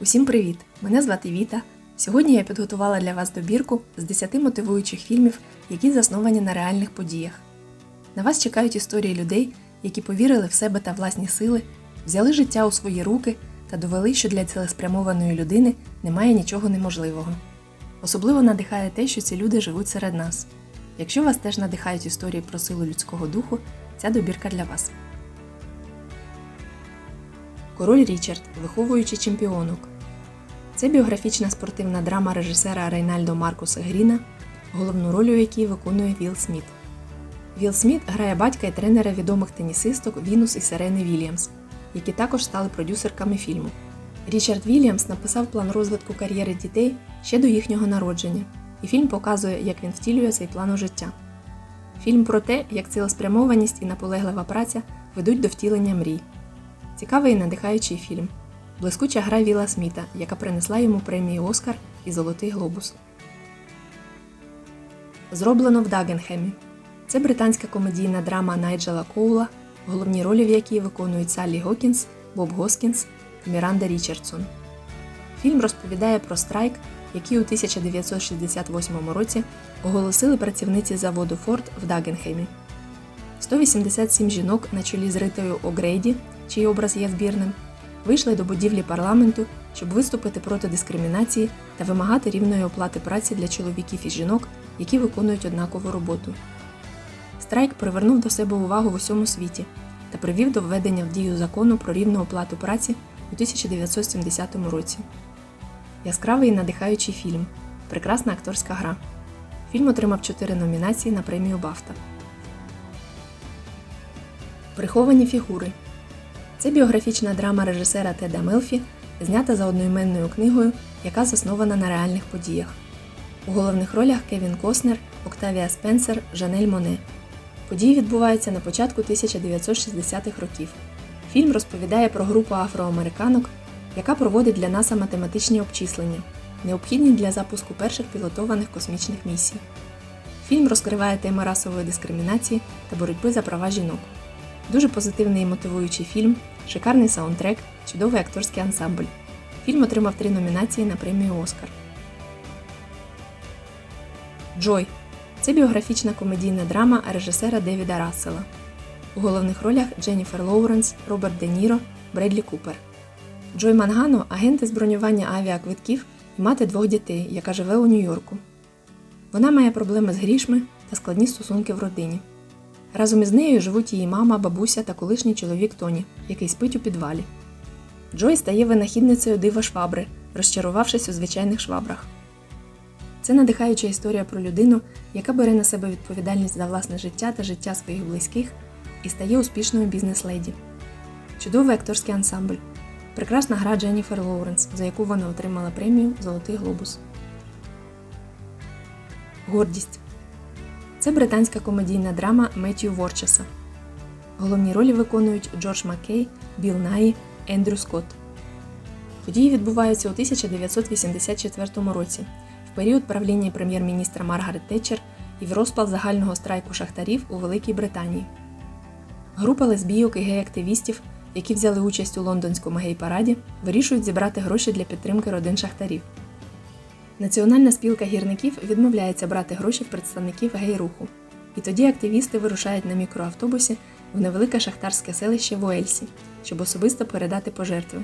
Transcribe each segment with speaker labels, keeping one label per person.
Speaker 1: Усім привіт! Мене звати Віта. Сьогодні я підготувала для вас добірку з 10 мотивуючих фільмів, які засновані на реальних подіях. На вас чекають історії людей, які повірили в себе та власні сили, взяли життя у свої руки та довели, що для цілеспрямованої людини немає нічого неможливого. Особливо надихає те, що ці люди живуть серед нас. Якщо вас теж надихають історії про силу людського духу, ця добірка для вас. Король Річард, виховуючи чемпіонок. Це біографічна спортивна драма режисера Рейнальдо Маркуса Гріна, головну роль у якій виконує Вілл Сміт. Вілл Сміт грає батька і тренера відомих тенісисток Вінус і Сирени Вільямс, які також стали продюсерками фільму. Річард Вільямс написав план розвитку кар'єри дітей ще до їхнього народження, і фільм показує, як він втілює цей план у життя. Фільм про те, як цілеспрямованість і наполеглива праця ведуть до втілення мрій. Цікавий і надихаючий фільм. Блискуча гра Віла Сміта, яка принесла йому премію Оскар і Золотий Глобус. Зроблено в Дагенхемі. Це британська комедійна драма Найджела Коула, головні ролі в якій виконують Саллі Гокінс, Боб Госкінс та Міранда Річардсон. Фільм розповідає про страйк, який у 1968 році оголосили працівниці заводу Форд в Дагенхемі. 187 жінок на чолі з Ритою Огрейді, чий образ є збірним, вийшли до будівлі парламенту, щоб виступити проти дискримінації та вимагати рівної оплати праці для чоловіків і жінок, які виконують однакову роботу. Страйк привернув до себе увагу в усьому світі та привів до введення в дію закону про рівну оплату праці у 1970 році. Яскравий і надихаючий фільм. Прекрасна акторська гра. Фільм отримав 4 номінації на премію Бафта. Приховані фігури. Це біографічна драма режисера Теда Мелфі, знята за одноіменною книгою, яка заснована на реальних подіях. У головних ролях Кевін Коснер, Октавія Спенсер, Жанель Моне. Події відбуваються на початку 1960-х років. Фільм розповідає про групу афроамериканок, яка проводить для НАСА математичні обчислення, необхідні для запуску перших пілотованих космічних місій. Фільм розкриває теми расової дискримінації та боротьби за права жінок. Дуже позитивний і мотивуючий фільм, шикарний саундтрек, чудовий акторський ансамбль. Фільм отримав три номінації на премію Оскар. Джой це біографічна комедійна драма режисера Девіда Рассела. У головних ролях Дженніфер Лоуренс, Роберт Де Ніро, Бредлі Купер. Джой Мангано агент із бронювання авіаквитків і мати двох дітей, яка живе у Нью-Йорку. Вона має проблеми з грішми та складні стосунки в родині. Разом із нею живуть її мама, бабуся та колишній чоловік Тоні, який спить у підвалі. Джой стає винахідницею дива швабри, розчарувавшись у звичайних швабрах. Це надихаюча історія про людину, яка бере на себе відповідальність за власне життя та життя своїх близьких і стає успішною бізнес-леді. Чудовий акторський ансамбль. Прекрасна гра Дженніфер Лоуренс, за яку вона отримала премію Золотий глобус. Гордість. Це британська комедійна драма Меттью Ворчеса. Головні ролі виконують Джордж Маккей, Білл Наї, Ендрю Скотт. Події відбуваються у 1984 році, в період правління прем'єр-міністра Маргарет Тетчер і в розпал загального страйку шахтарів у Великій Британії. Група лесбійок і гей-активістів, які взяли участь у лондонському гей-параді, вирішують зібрати гроші для підтримки родин шахтарів. Національна спілка гірників відмовляється брати гроші в представників гей-руху. І тоді активісти вирушають на мікроавтобусі в невелике шахтарське селище Уельсі, щоб особисто передати пожертви.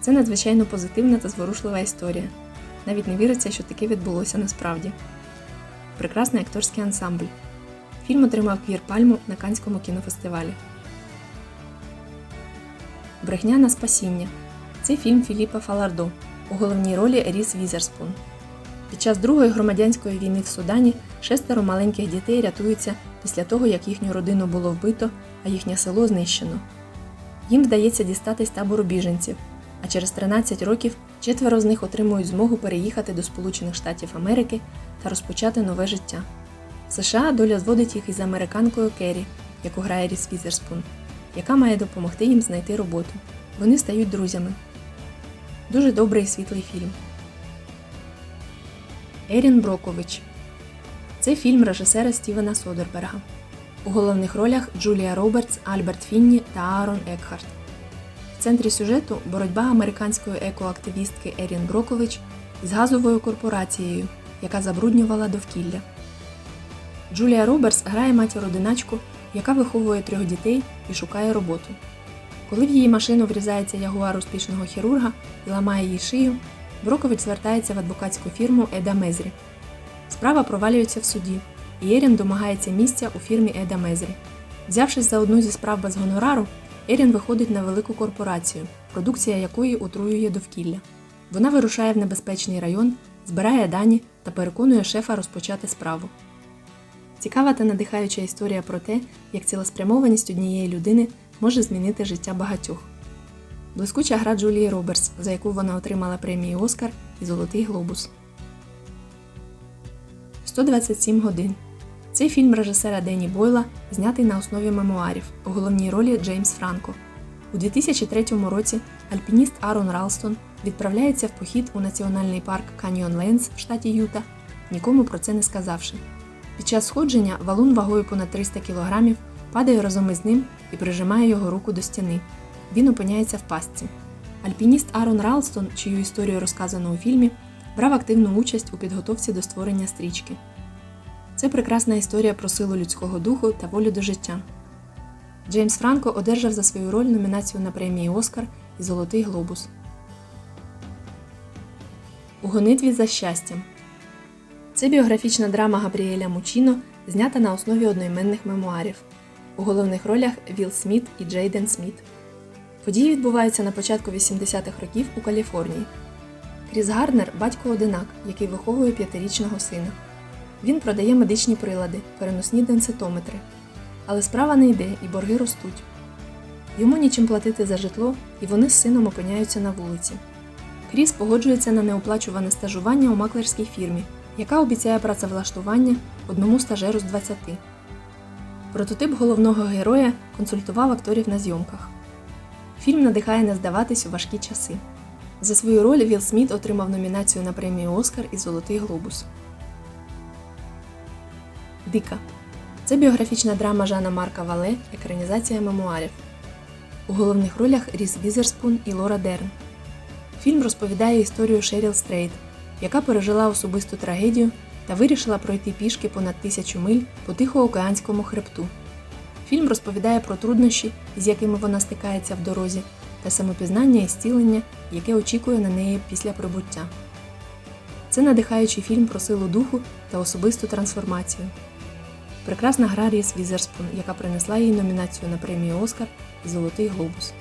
Speaker 1: Це надзвичайно позитивна та зворушлива історія. Навіть не віриться, що таке відбулося насправді. Прекрасний акторський ансамбль. Фільм отримав квір пальму на Канському кінофестивалі. Брехня на спасіння. Це фільм Філіпа Фалардо. У головній ролі Ріс Візерспун. Під час Другої громадянської війни в Судані шестеро маленьких дітей рятуються після того, як їхню родину було вбито, а їхнє село знищено. Їм вдається дістатись табору біженців, а через 13 років четверо з них отримують змогу переїхати до Сполучених Штатів Америки та розпочати нове життя. В США доля зводить їх із американкою Керрі, яку грає Ріс Візерспун, яка має допомогти їм знайти роботу. Вони стають друзями. Дуже добрий світлий фільм. Ерін Брокович. Це фільм режисера Стівена Содерберга. У головних ролях Джулія Робертс, Альберт Фінні та Аарон Екхарт. В центрі сюжету боротьба американської екоактивістки Ерін Брокович з газовою корпорацією, яка забруднювала довкілля. Джулія Роберс грає матір-одиначку, яка виховує трьох дітей і шукає роботу. Коли в її машину врізається ягуар успішного хірурга і ламає їй шию, Брокович звертається в адвокатську фірму Еда Мезрі. Справа провалюється в суді, і Ерін домагається місця у фірмі Еда Мезрі. Взявшись за одну зі справ без гонорару, Ерін виходить на велику корпорацію, продукція якої отруює довкілля. Вона вирушає в небезпечний район, збирає дані та переконує шефа розпочати справу. Цікава та надихаюча історія про те, як цілеспрямованість однієї людини може змінити життя багатьох. Блискуча гра Джулії Роберс, за яку вона отримала премію Оскар і Золотий Глобус. 127 годин. Цей фільм режисера Дені Бойла знятий на основі мемуарів у головній ролі Джеймс Франко. У 2003 році альпініст Арон Ралстон відправляється в похід у національний парк Каньйон Ленс в штаті Юта, нікому про це не сказавши. Під час сходження валун вагою понад 300 кг падає разом із ним і прижимає його руку до стіни. Він опиняється в пастці. Альпініст Арон Ралстон, чию історію розказано у фільмі, брав активну участь у підготовці до створення стрічки. Це прекрасна історія про силу людського духу та волю до життя. Джеймс Франко одержав за свою роль номінацію на премії Оскар і Золотий Глобус. У гонитві за щастям. Це біографічна драма Габріеля Мучіно, знята на основі одноіменних мемуарів. У головних ролях Вілл Сміт і Джейден Сміт. Події відбуваються на початку 80-х років у Каліфорнії. Кріс Гарднер батько одинак, який виховує п'ятирічного сина. Він продає медичні прилади, переносні денситометри. Але справа не йде і борги ростуть. Йому нічим платити за житло, і вони з сином опиняються на вулиці. Кріс погоджується на неоплачуване стажування у маклерській фірмі, яка обіцяє працевлаштування одному стажеру з 20. Прототип головного героя консультував акторів на зйомках. Фільм надихає не здаватись у важкі часи. За свою роль Вілл Сміт отримав номінацію на премію Оскар і Золотий Глобус. Дика. Це біографічна драма Жана Марка Вале, екранізація мемуарів. У головних ролях Ріс Візерспун і Лора Дерн. Фільм розповідає історію Шеріл Стрейт, яка пережила особисту трагедію та вирішила пройти пішки понад тисячу миль по Тихоокеанському хребту. Фільм розповідає про труднощі, з якими вона стикається в дорозі, та самопізнання і зцілення, яке очікує на неї після прибуття. Це надихаючий фільм про силу духу та особисту трансформацію. Прекрасна гра Ріс Візерспун, яка принесла їй номінацію на премію Оскар і Золотий Глобус.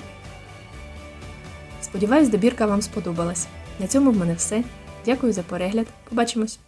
Speaker 1: Сподіваюсь, добірка вам сподобалась. На цьому в мене все. Дякую за перегляд. Побачимось!